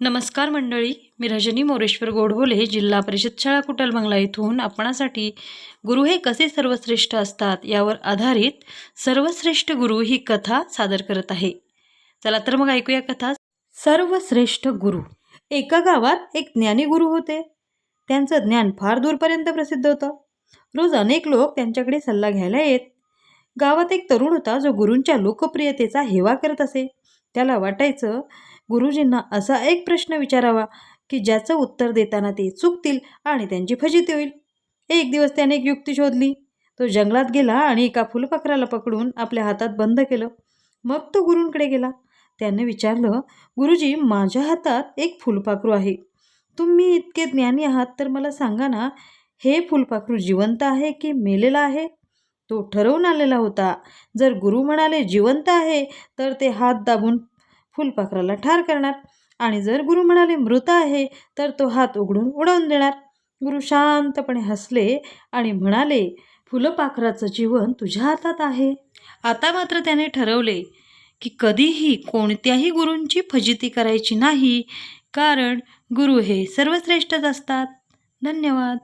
नमस्कार मंडळी मी रजनी मोरेश्वर गोडबोले जिल्हा परिषद शाळा कुटल बंगला इथून आपणासाठी गुरु हे कसे सर्वश्रेष्ठ असतात यावर आधारित सर्वश्रेष्ठ गुरु ही कथा सादर करत आहे. चला तर मग ऐकूया कथा. सर्वश्रेष्ठ गुरु. एका गावात एक ज्ञानी गुरु होते. त्यांचं ज्ञान फार दूरपर्यंत प्रसिद्ध होतं. रोज अनेक लोक त्यांच्याकडे सल्ला घ्यायला येत. गावात एक तरुण होता जो गुरूंच्या लोकप्रियतेचा हेवा करत असे. त्याला वाटायचं गुरुजींना असा एक प्रश्न विचारावा की ज्याचं उत्तर देताना ते चुकतील आणि त्यांची फजिती होईल. एक दिवस त्याने एक युक्ती शोधली. तो जंगलात गेला आणि एका फुलपाखराला पकडून आपल्या हातात बंद केलं. मग तो गुरूंकडे गेला. त्याने विचारलं गुरुजी माझ्या हातात एक फुलपाखरू आहे. तुम्ही इतके ज्ञानी आहात तर मला सांगा ना हे फुलपाखरू जिवंत आहे की मेलेलं आहे? तो ठरवून आलेला होता. जर गुरु म्हणाले जिवंत आहे तर ते हात दाबून फुलपाखराला ठार करणार. आणि जर गुरु म्हणाले मृत आहे तर तो हात उघडून उडवून देणार. गुरु शांतपणे हसले आणि म्हणाले फुलपाखराचं जीवन तुझ्या हातात आहे. आता मात्र त्याने ठरवले की कधीही कोणत्याही गुरूंची फजिती करायची नाही कारण गुरु हे सर्वश्रेष्ठच असतात. धन्यवाद.